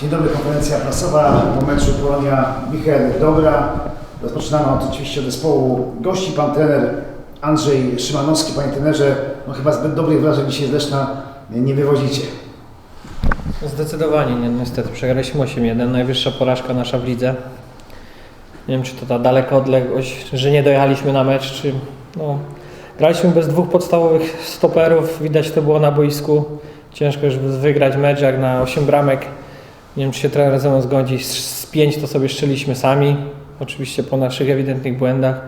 Dzień dobry, konferencja prasowa po meczu Polonia Michał Dobra. Rozpoczynamy od, oczywiście zespołu gości. Pan trener Andrzej Szymanowski. Panie trenerze, no chyba zbyt dobrych wrażeń dzisiaj z Leszna nie wywozicie. Zdecydowanie nie, niestety. Przegraliśmy 8-1, najwyższa porażka nasza w lidze. Nie wiem, czy to ta daleka odległość, że nie dojechaliśmy na mecz, czy no, graliśmy bez dwóch podstawowych stoperów, widać to było na boisku. Ciężko już wygrać mecz jak na 8 bramek. Nie wiem, czy się trener ze mną zgodzi. Z, 5 to sobie szczeliśmy sami, oczywiście po naszych ewidentnych błędach.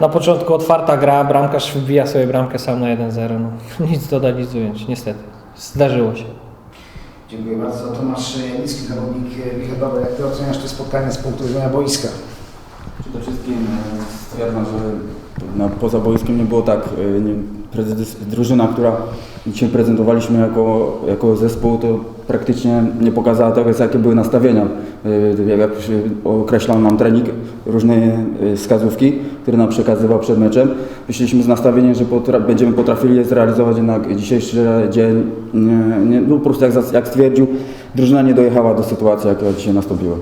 Na początku otwarta gra, bramkarz wbija sobie bramkę sam na 1-0. No, nic dodać, nic ująć, niestety. Zdarzyło się. Dziękuję bardzo. Tomasz Janicki, zawodnik Michał. Jak Ty oceniasz to spotkanie z punktu widzenia boiska? Przede wszystkim e, stwierdzam, że na, poza boiskiem nie było tak, e, nie, prezydys- drużyna, która dzisiaj prezentowaliśmy jako, jako zespół, to praktycznie nie pokazała tego, jakie były nastawienia. E, Jak określał nam trening, różne e, wskazówki, które nam przekazywał przed meczem. Wyszliśmy z nastawieniem, że będziemy potrafili je zrealizować, jednak dzisiejszy dzień, nie, nie, no po prostu jak, jak stwierdził, drużyna nie dojechała do sytuacji, jaka dzisiaj nastąpiła.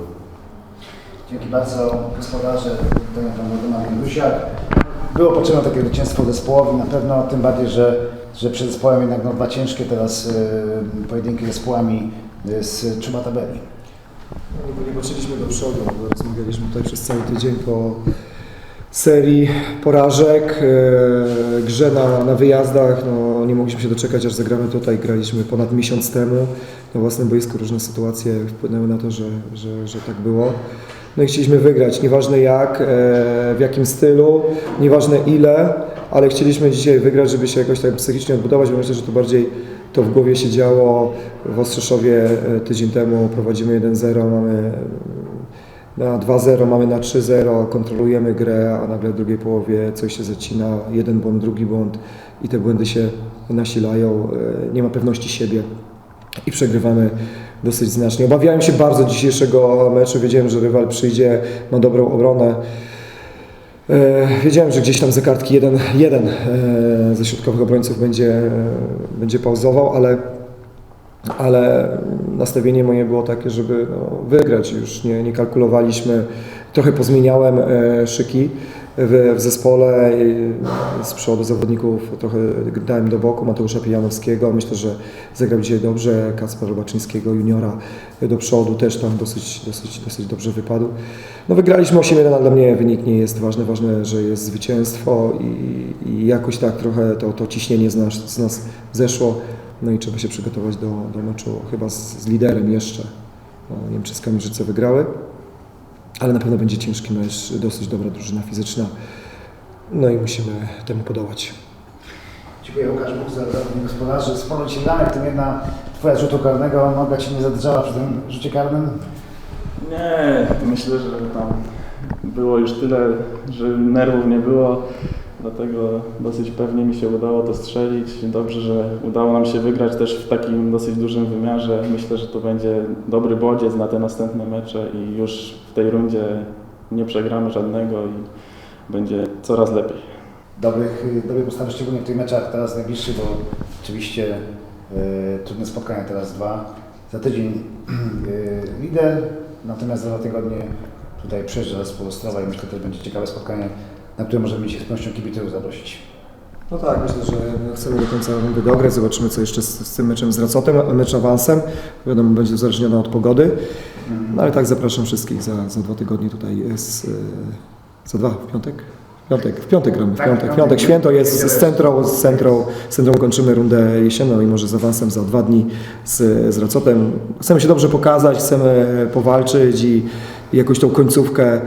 Dzięki bardzo gospodarze, panie pan Waldemar Indusiak. Było potrzebne takie zwycięstwo zespołowi na pewno, tym bardziej, że, że przed zespołem jednak no, dwa ciężkie teraz y, pojedynki zespołami y, z czuba tabeli. No, nie patrzyliśmy do przodu, bo rozmawialiśmy tutaj przez cały tydzień po serii porażek, e, grze na, na wyjazdach. No, nie mogliśmy się doczekać, aż zagramy tutaj. Graliśmy ponad miesiąc temu na własnym boisku. Różne sytuacje wpłynęły na to, że, że, że tak było. No i chcieliśmy wygrać, nieważne jak, e, w jakim stylu, nieważne ile, ale chcieliśmy dzisiaj wygrać, żeby się jakoś tak psychicznie odbudować, bo myślę, że to bardziej to w głowie się działo. W Ostrzeszowie e, tydzień temu prowadzimy 1-0, mamy e, na 2-0, mamy na 3-0, kontrolujemy grę, a nagle w drugiej połowie coś się zacina, jeden błąd, drugi błąd i te błędy się nasilają, nie ma pewności siebie i przegrywamy dosyć znacznie. Obawiałem się bardzo dzisiejszego meczu, wiedziałem, że rywal przyjdzie, ma dobrą obronę. E, Wiedziałem, że gdzieś tam za kartki jeden, jeden e, ze środkowych obrońców będzie, e, będzie pauzował, ale, ale nastawienie moje było takie, żeby no, wygrać. Już nie, nie kalkulowaliśmy. Trochę pozmieniałem szyki w, w zespole z przodu zawodników, trochę dałem do boku Mateusza Pijanowskiego. Myślę, że zagrał dzisiaj dobrze. Kacpra Robaczyńskiego, juniora do przodu też tam dosyć, dosyć, dosyć dobrze wypadł. No wygraliśmy 8-1, ale dla mnie wynik nie jest ważny. Ważne, że jest zwycięstwo i, i jakoś tak trochę to, to ciśnienie z nas, z nas zeszło. No i trzeba się przygotować do, do meczu chyba z, z liderem jeszcze. No, Niemcy z Kamirzyce wygrały, ale na pewno będzie ciężki mecz, dosyć dobra drużyna fizyczna. No i musimy temu podołać. Dziękuję Łukasz Bóg za zawodnik gospodarzy. Sporo Ci w tym jedna Twoja rzutu karnego, noga Ci nie zadrżała przy tym rzucie karnym. Nie, myślę, że tam było już tyle, że nerwów nie było, dlatego dosyć pewnie mi się udało to strzelić. Dobrze, że udało nam się wygrać też w takim dosyć dużym wymiarze. Myślę, że to będzie dobry bodziec na te następne mecze i już w tej rundzie nie przegramy żadnego i będzie coraz lepiej. Dobrych, dobrej postawy, szczególnie w tych meczach teraz najbliższych, bo oczywiście y, trudne spotkania teraz dwa. Za tydzień y, lider, natomiast za dwa tygodnie tutaj przyjeżdża zespół Ostrowa i myślę, że to będzie ciekawe spotkanie, na które możemy się z pewnością kibiców zaprosić. No tak, myślę, że chcemy do końca rundy dograć. Zobaczymy, co jeszcze z, z tym meczem z Racotem, mecz awansem. Wiadomo, będzie uzależnione od pogody. No ale tak, zapraszam wszystkich za, za dwa tygodnie tutaj jest. e, Za dwa, w piątek? W piątek, w piątek gramy, w Tak, piątek. w W piątek. święto jest z centrą, z centrą, z centrą kończymy rundę jesienną i może z awansem za dwa dni z, z Racotem. Chcemy się dobrze pokazać, chcemy powalczyć i jakoś tą końcówkę e,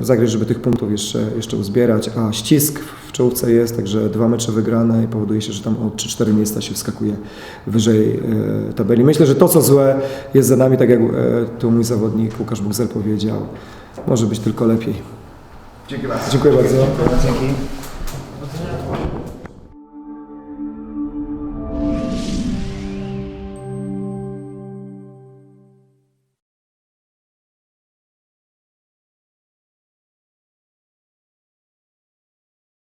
zagrać, żeby tych punktów jeszcze, jeszcze uzbierać, a ścisk w czołówce jest, także dwa mecze wygrane i powoduje się, że tam o 3-4 miejsca się wskakuje wyżej e, tabeli. Myślę, że to co złe jest za nami, tak jak e, tu mój zawodnik Łukasz Bugzel powiedział, może być tylko lepiej. Dziękuję bardzo. Dziękuję bardzo. Dzięki.